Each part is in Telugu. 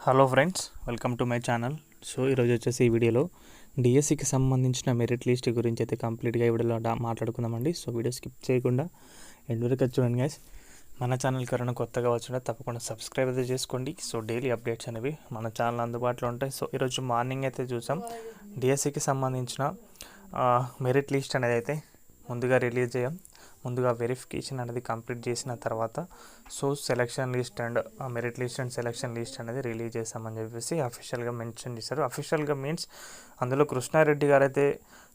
Hello friends welcome to my channel so ఈరోజు వచ్చేసి ఈ వీడియోలో డిఎస్సికి సంబంధించిన మెరిట్ లిస్ట్ గురించి అయితే కంప్లీట్గా ఈ వీడియోలో డా- మాట్లాడుకుందామండి. సో వీడియో స్కిప్ చేయకుండా ఎండ్ వరకు చూడండి గైస్ మన ఛానల్కి ఎవరైనా కొత్తగా వచ్చినా తప్పకుండా సబ్స్క్రైబ్ అయితే చేసుకోండి. సో డైలీ అప్డేట్స్ అనేవి మన ఛానల్ అందుబాటులో ఉంటాయి. సో ఈరోజు మార్నింగ్ అయితే చూసాం. డిఎస్సికి సంబంధించిన మెరిట్ లిస్ట్ అనేది అయితే ముందుగా రిలీజ్ చేయం. ముందుగా వెరిఫికేషన్ అనేది కంప్లీట్ చేసిన తర్వాత so selection list and merit list and selection list అనేది రిలీజ్ చేస్తామని చెప్పేసి అఫీషియల్గా మెన్షన్ చేశారు. అఫీషియల్గా మీన్స్ అందులో కృష్ణారెడ్డి గారు అయితే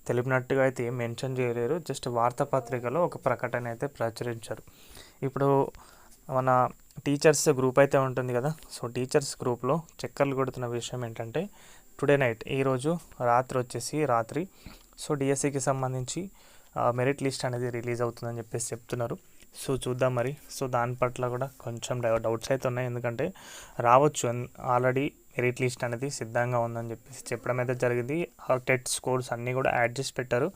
తెలిపినట్టుగా అయితే ఏం మెన్షన్ చేయలేరు. జస్ట్ వార్తాపత్రికలో ఒక ప్రకటన అయితే ప్రచురించారు. ఇప్పుడు మన టీచర్స్ గ్రూప్ అయితే ఉంటుంది కదా. సో టీచర్స్ గ్రూప్లో చక్కర్లు కొడుతున్న విషయం ఏంటంటే టుడే నైట్ ఈరోజు రాత్రి వచ్చేసి రాత్రి. సో డిఎస్సికి సంబంధించి మెరిట్ లిస్ట్ అనేది రిలీజ్ అవుతుందని చెప్పేసి చెప్తున్నారు. సో చూద్దాం మరి. సో దాని పట్ల కూడా కొంచెం డౌట్స్ అయితే ఉన్నాయి. ఎందుకంటే రావచ్చు. ఆల్రెడీ మెరిట్ లిస్ట్ అనేది సిద్ధంగా ఉందని చెప్పేసి చెప్పడం అయితే జరిగింది. టెట్ స్కోర్స్ అన్నీ కూడా యాడ్ చేసి పెట్టారు.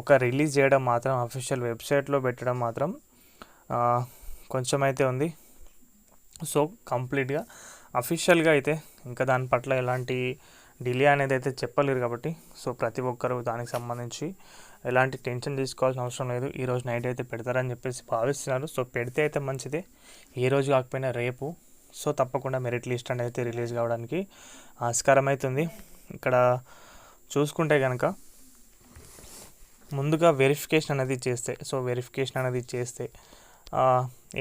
ఒక రిలీజ్ చేయడం మాత్రం అఫీషియల్ వెబ్సైట్లో పెట్టడం మాత్రం కొంచెం అయితే ఉంది. సో కంప్లీట్గా అఫీషియల్గా అయితే ఇంకా దాని పట్ల ఎలాంటి డిలే అనేది అయితే చెప్పలేరు కాబట్టి సో ప్రతి ఒక్కరు దానికి సంబంధించి ఎలాంటి టెన్షన్ తీసుకోవాల్సిన అవసరం లేదు. ఈరోజు నైట్ అయితే పెడతారని చెప్పేసి భావిస్తున్నారు. సో పెడితే అయితే మంచిదే. ఏ రోజు కాకపోయినా రేపు. సో తప్పకుండా మెరిట్ లిస్ట్ అనేది అయితే రిలీజ్ కావడానికి ఆస్కారం అవుతుంది ఇక్కడ చూసుకుంటే కనుక ముందుగా వెరిఫికేషన్ అనేది చేస్తే సో వెరిఫికేషన్ అనేది చేస్తే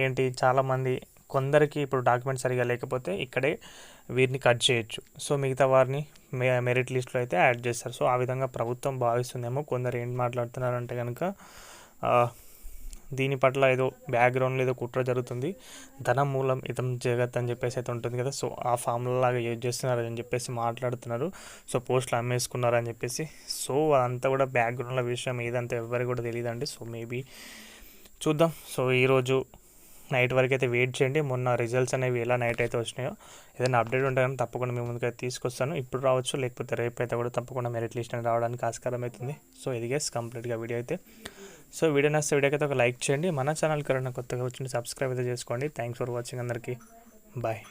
ఏంటి చాలామంది కొందరికి ఇప్పుడు డాక్యుమెంట్ సరిగా లేకపోతే ఇక్కడే వీరిని కట్ చేయొచ్చు. సో మిగతా వారిని మెరిట్ లిస్ట్లో అయితే యాడ్ చేస్తారు. సో ఆ విధంగా ప్రభుత్వం భావిస్తుందేమో కొందరు ఏం మాట్లాడుతున్నారంటే కనుక దీని పట్ల ఏదో బ్యాక్గ్రౌండ్లో ఏదో కుట్ర జరుగుతుంది. ధనం మూలం ఇతం జగత్ అని చెప్పేసి అయితే ఉంటుంది కదా. సో ఆ ఫార్ములా లాగా యూజ్ చేస్తున్నారు అని చెప్పేసి మాట్లాడుతున్నారు. సో పోస్టులు అమ్మేసుకున్నారు అని చెప్పేసి. సో అదంతా కూడా బ్యాక్గ్రౌండ్ల విషయం ఏదంతా ఎవరికి కూడా తెలియదండి. సో మేబీ చూద్దాం. సో ఈరోజు నైట్ వరకు అయితే వెయిట్ చేయండి. మొన్న రిజల్ట్స్ అనేవి ఎలా నైట్ అయితే వచ్చినాయో ఏదైనా అప్డేట్ ఉంటే తప్పకుండా మీ ముందుకు అయితే తీసుకొస్తాను. ఇప్పుడు రావచ్చు లేకపోతే రేపు అయితే కూడా తప్పకుండా మెరిట్ లిస్ట్ అనేది రావడానికి ఆస్కారం అవుతుంది సో ఇది గేస్ కంప్లీట్గా వీడియో అయితే. సో వీడియో నచ్చితే వీడియోకి అయితే ఒక లైక్ చేయండి. మన ఛానల్కి ఎవరైనా కొత్తగా వచ్చింది సబ్స్క్రైబ్ అయితే చేసుకోండి. థ్యాంక్స్ ఫర్ వాచింగ్ అందరికీ. బాయ్